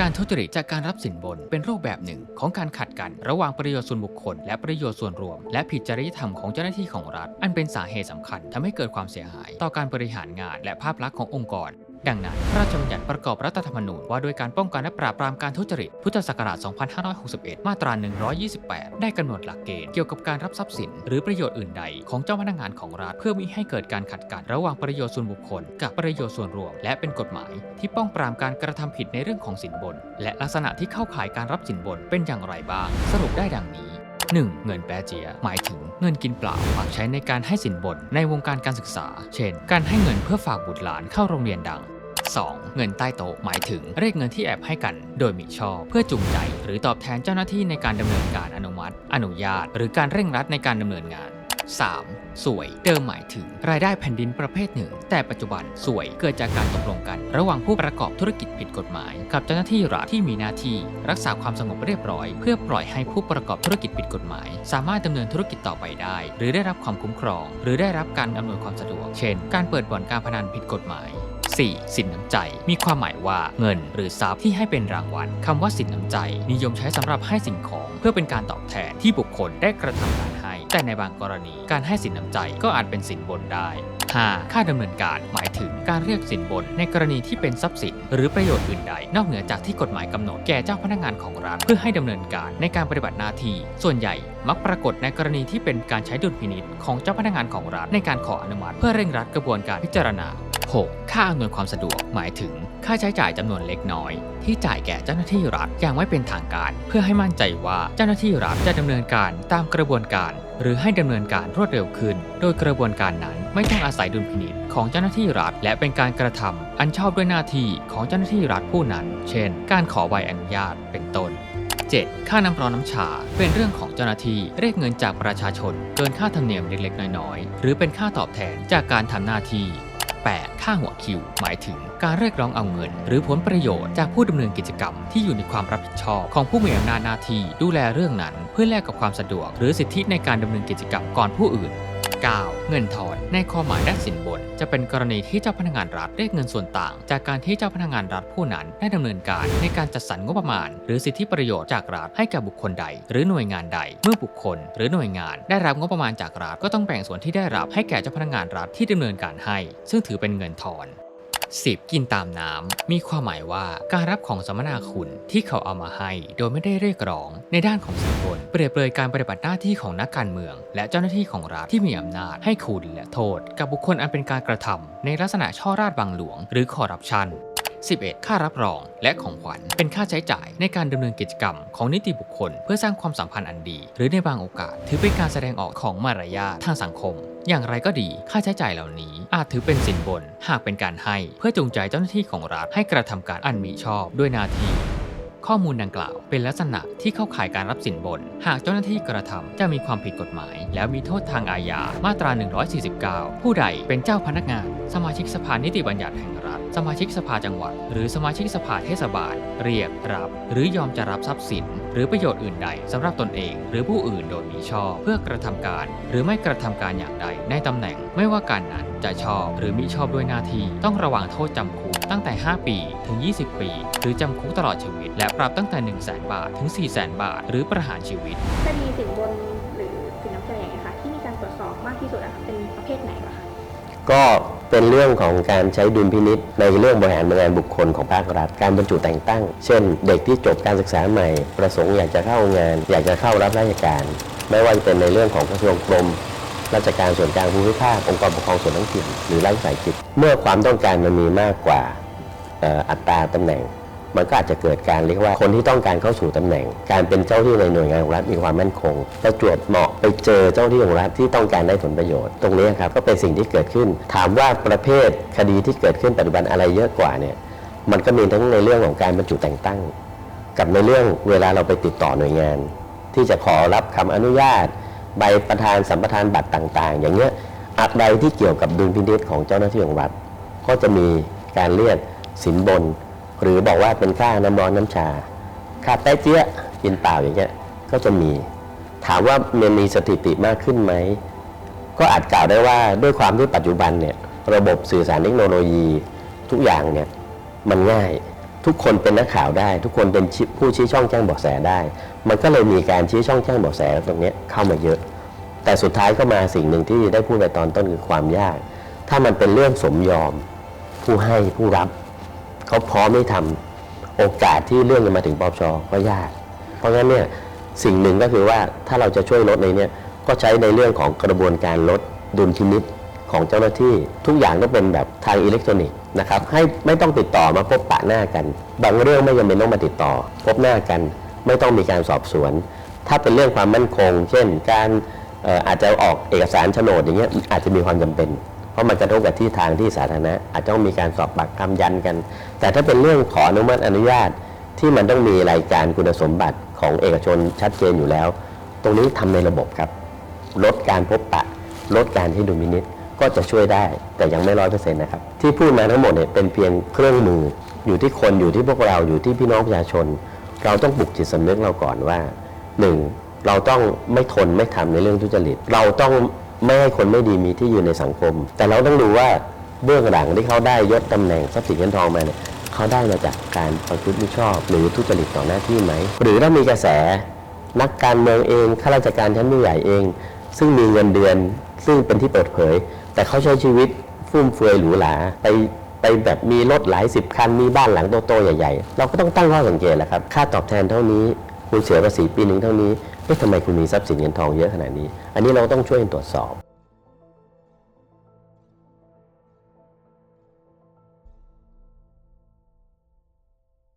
การทุจริตจากการรับสินบนเป็นรูปแบบหนึ่งของการขัดกันระหว่างประโยชน์ส่วนบุคคล และประโยชน์ส่วนรวม และผิดจริยธรรมของเจ้าหน้าที่ของรัฐ อันเป็นสาเหตุสำคัญทำให้เกิดความเสียหาย ต่อการบริหารงานและภาพลักษณ์ขององค์กร ดังนั้นพระราชบัญญัติประกอบรัฐธรรมนูญว่าด้วยการป้องกันและปราบปรามการทุจริต พุทธศักราช 2561 มาตรา 128 ได้กำหนดหลักเกณฑ์เกี่ยวกับการรับทรัพย์สิน หรือประโยชน์อื่นใด ของเจ้าพนักงานของรัฐเพื่อมิให้เกิดการขัดกันระหว่างประโยชน์ส่วนบุคคล กับประโยชน์ส่วนรวม และเป็นกฎหมาย ที่ป้องปรามการกระทำผิดในเรื่องของสินบน และลักษณะที่เข้าข่ายการรับสินบนเป็นอย่างไรบ้าง สรุปได้ดังนี้ 1. เงินแปรเจีย หมายถึงเงินกินเปล่ามักใช้ในการให้สินบนในวงการการศึกษา เช่น การให้เงินเพื่อฝากบุตรหลานเข้าโรงเรียนดัง 2. เงินใต้โต๊ะหมายถึงเรียกเงินที่แอบให้กัน โดยมิชอบ เพื่อจูงใจ หรือตอบแทนเจ้าหน้าที่ในการดำเนินการอนุมัติ อนุญาต หรือการเร่งรัดในการดำเนินงาน 3. สวย เดิมหมายถึงรายได้แผ่นดินประเภทหนึ่ง แต่ปัจจุบันสวยเกิดจากการตกลงกัน ระหว่างผู้ประกอบธุรกิจผิดกฎหมาย กับเจ้าหน้าที่รัฐที่มีหน้าที่ รักษาความสงบเรียบร้อย เพื่อปล่อยให้ผู้ประกอบธุรกิจผิดกฎหมาย สามารถดำเนินธุรกิจต่อไปได้ หรือได้รับความคุ้มครอง หรือได้รับการอำนวยความสะดวก เช่น การเปิดบ่อนการพนันผิดกฎหมาย 4. สินน้ำใจ มีความหมายว่าเงินหรือทรัพย์ที่ให้เป็นรางวัลคำว่าสินน้ำใจ นิยมใช้สำหรับให้สิ่งของ เพื่อเป็นการตอบแทนที่บุคคลได้กระทำการ แต่ในบางกรณีการให้สินน้ำใจก็อาจเป็นสินบนได้ 5. ค่าดำเนินการหมายถึงการเรียกสินบนในกรณีที่เป็นทรัพย์สิน หรือประโยชน์อื่นใด นอกเหนือจากที่กฎหมายกำหนดแก่เจ้าพนักงานของรัฐเพื่อให้ดำเนินการในการปฏิบัติหน้าที่ ส่วนใหญ่มักปรากฏในกรณีที่เป็นการใช้ดุลพินิษของเจ้าพนักงานของรัฐในการขออนุมัติ เพื่อเร่งรัดกระบวนการพิจารณา 6. ค่าอำนวยความสะดวกหมายถึง ค่าใช้จ่ายจำนวนเล็กน้อย ที่จ่ายแก่เจ้าหน้าที่รัฐอย่างไม่เป็นทางการ เพื่อให้มั่นใจว่าเจ้าหน้าที่รัฐจะดำเนินการตามกระบวนการ หรือให้ดำเนินการรวดเร็วขึ้น โดยกระบวนการนั้นไม่ต้องอาศัยดุลพินิษของเจ้าหน้าที่รัฐ และเป็นการกระทำอันชอบด้วยหน้าที่ของเจ้าหน้าที่รัฐผู้นั้น เช่น การขอใบอนุญาตเป็นต้น 7. ค่าน้ำร้อนน้ำชา เป็นเรื่องของเจ้าหน้าที่เรียกเงินจากประชาชนเกินค่าธรรมเนียมเล็กๆ น้อยๆ หรือเป็นค่าตอบแทนจากการทำหน้าที่ ค่าหัวคิว หมายถึงการเรียกร้องเอาเงิน หรือผลประโยชน์จากผู้ดำเนินกิจกรรมที่อยู่ในความรับผิดชอบของผู้มีอำนาจหน้าที่ดูแลเรื่องนั้น เพื่อแลกกับความสะดวก หรือสิทธิในการดำเนินกิจกรรมก่อนผู้อื่น 9. เงินทอนในข้อหมายด้านสินบน จะเป็นกรณีที่เจ้าพนักงานรัฐเรียกเงินส่วนต่าง จากการที่เจ้าพนักงานรัฐผู้นั้นได้ดำเนินการในการจัดสรรงบประมาณ หรือสิทธิประโยชน์จากรัฐให้แก่บุคคลใด หรือหน่วยงานใด เมื่อบุคคล หรือหน่วยงานได้รับงบประมาณจากรัฐก็ต้องแบ่งส่วนที่ได้รับให้แก่เจ้าพนักงานรัฐที่ดำเนินการให้ ซึ่งถือเป็นเงินทอน 10. กินตามน้ำ มีความหมายว่าการรับของสมนาคุณที่เขาเอามาให้โดยไม่ได้เรียกร้อง ในด้านของสินบนเปรียบเลยการปฏิบัติหน้าที่ของนักการเมือง และเจ้าหน้าที่ของรัฐที่มีอำนาจให้คุณและโทษ กับบุคคลอันเป็นการกระทำในลักษณะช่อราดบังหลวง หรือคอร์รัปชัน 11. ค่ารับรอง และของขวัญ เป็นค่าใช้จ่ายในการดำเนินกิจกรรมของนิติบุคคล เพื่อสร้างความสัมพันธ์อันดี หรือในบางโอกาส ถือเป็นการแสดงออกของมารยาททางสังคม อย่างไรก็ดีค่าใช้จ่ายเหล่านี้ อาจถือเป็นสินบน หากเป็นการให้ เพื่อจูงใจเจ้าหน้าที่ของรัฐให้กระทำการอันมิชอบด้วยหน้าที่ข้อมูลดังกล่าวเป็นลักษณะที่เข้าข่ายการรับสินบน หากเจ้าหน้าที่กระทำจะมีความผิดกฎหมาย แล้วมีโทษทางอาญามาตรา 149 ผู้ใดเป็นเจ้าพนักงาน สมาชิกสภานิติบัญญัติแห่งรัฐ สมาชิกสภาจังหวัด หรือสมาชิกสภาเทศบาล เรียกรับ หรือยอมจะรับทรัพย์สิน หรือประโยชน์อื่นใดสำหรับตนเอง หรือผู้อื่นโดยมิชอบ เพื่อกระทำการ หรือไม่กระทำการอย่างใดในตำแหน่ง ไม่ว่าการนั้นจะชอบหรือมิชอบด้วยหน้าที่ต้องระวังโทษจำคุกตั้งแต่ 5 ปีถึง 20 ปี หรือจำคุกตลอดชีวิต และปรับตั้งแต่ 1 0 0 0 0แบาทถึง 4 0 0 0 0 0 บาท หรือประหารชีวิตคดีสินบนหรือสินน้ำใจอย่างเงี้ยค่ะที่มีการตรวจสอบมากที่สุดอะค่ะเป็นประเภทไหนเหรอคะก็ เป็นเรื่องของการใช้ดุลพินิษในเรื่องบริหารงานบุคคลของภาครัฐ การบรรจุแต่งตั้ง เช่น เด็กที่จบการศึกษาใหม่ ประสงค์อยากจะเข้างาน อยากจะเข้ารับราชการ ไม่ว่าจะเป็นในเรื่องของกระทรวงกรมราชการส่วนกลางภูมิภาคองค์กรปกครองส่วนท้องถิ่นหรือรัฐสายกิจเมื่อความต้องการมันมีมากกว่าอัตราตำแหน่ง มันก็อาจจะเกิดการเรียกว่าคนที่ต้องการเข้าสู่ตำแหน่ง การเป็นเจ้าที่ในหน่วยงานของรัฐมีความมั่นคงประจวบเหมาะไปเจอเจ้าที่ของรัฐที่ต้องการได้ผลประโยชน์ ตรงนี้ครับก็เป็นสิ่งที่เกิดขึ้น ถามว่าประเภทคดีที่เกิดขึ้นปัจจุบันอะไรเยอะกว่าเนี่ยมันก็มีทั้งในเรื่องของการบรรจุแต่งตั้ง กับในเรื่องเวลาเราไปติดต่อหน่วยงาน ที่จะขอรับคำอนุญาต ใบประธานสัมปทานบัตรต่าง ๆ อย่างเงี้ยอะไรที่เกี่ยวกับดุลพินิจของเจ้าหน้าที่ของรัฐก็จะมีการเรียกสินบน หรือบอกว่าเป็นค่าน้ำร้อนน้ำชาค่าแต้เจี๊ยะกินเปล่าอย่างเงี้ยก็จะมี ถามว่ามันมีสถิติมากขึ้นไหม ก็อาจกล่าวได้ว่าด้วยความที่ปัจจุบันเนี่ยระบบสื่อสารเทคโนโลยี ทุกอย่างเนี่ยมันง่ายทุกคนเป็นนักข่าวได้ ทุกคนเป็นผู้ชี้ช่องแจ้งเบาะแสได้ มันก็เลยมีการชี้ช่องแจ้งเบาะแสตรงนี้เข้ามาเยอะ แต่สุดท้ายก็มาสิ่งหนึ่งที่ได้พูดไปตอนต้นคือความยาก ถ้ามันเป็นเรื่องสมยอม ผู้ให้ผู้รับ เขาพร้อมไม่ทำโอกาสที่เรื่องจะมาถึงปปชก็ยาก เพราะงั้นเนี่ยสิ่งหนึ่งก็คือว่าถ้าเราจะช่วยลดในเนี้ยก็ใช้ในเรื่องของกระบวนการลดดุลพินิษของเจ้าหน้าที่ทุกอย่างก็เป็นแบบทางอิเล็กทรอนิกส์นะครับให้ไม่ต้องติดต่อมาพบปะหน้ากัน บางเรื่องไม่จำเป็นต้องมาติดต่อ พบหน้ากันไม่ต้องมีการสอบสวน ถ้าเป็นเรื่องความมั่นคง เช่น การอาจจะออกเอกสารโฉนดอย่างเงี้ยอาจจะมีความจำเป็น ราะมันกระทบกับที่ทางที่สาธารณะอาจจะต้องมีการสอบปากคำยันกัน แต่ถ้าเป็นเรื่องขออนุมัติอนุญาตที่มันต้องมีรายการคุณสมบัติของเอกชนชัดเจนอยู่แล้ว ตรงนี้ทำในระบบครับ ลดการพบปะ ลดการที่ดุลพินิษก็จะช่วยได้แต่ยังไม่ร้อยเปอร์เซ็นต์นะครับ ที่พูดมาทั้งหมดเนี่ยเป็นเพียงเครื่องมือ อยู่ที่คนอยู่ที่พวกเราอยู่ที่พี่น้องประชาชน เราต้องปลุกจิตสำนึกเราก่อนว่าหนึ่งเราต้องไม่ทนไม่ทำในเรื่องทุจริต เราต้อง ไม่ให้คนไม่ดีมีที่อยู่ในสังคม แต่เราต้องดูว่าเบื้องหลังที่เขาได้ยศตำแหน่งทรัพย์สินเงินทองมาเนี่ยเขาได้มาจากการประพฤติมิชอบ หรือทุจริตต่อหน้าที่ไหม หรือถ้ามีกระแสนักการเมืองเองข้าราชการชั้นผู้ใหญ่เอง ซึ่งมีเงินเดือน ซึ่งเป็นที่เปิดเผย แต่เขาใช้ชีวิตฟุ่มเฟือยหรูหราไปไปแบบมีรถหลายสิบคันมีบ้านหลังโตๆใหญ่ ๆ เราก็ต้องตั้งข้อสังเกตแหละครับ ค่าตอบแทนเท่านี้ คุณเสียภาษีปีหนึ่งเท่านี้เอ๊ะทำไมคุณมีทรัพย์สินเงินทองเยอะขนาดนี้ อันนี้เราต้องช่วยกันตรวจสอบ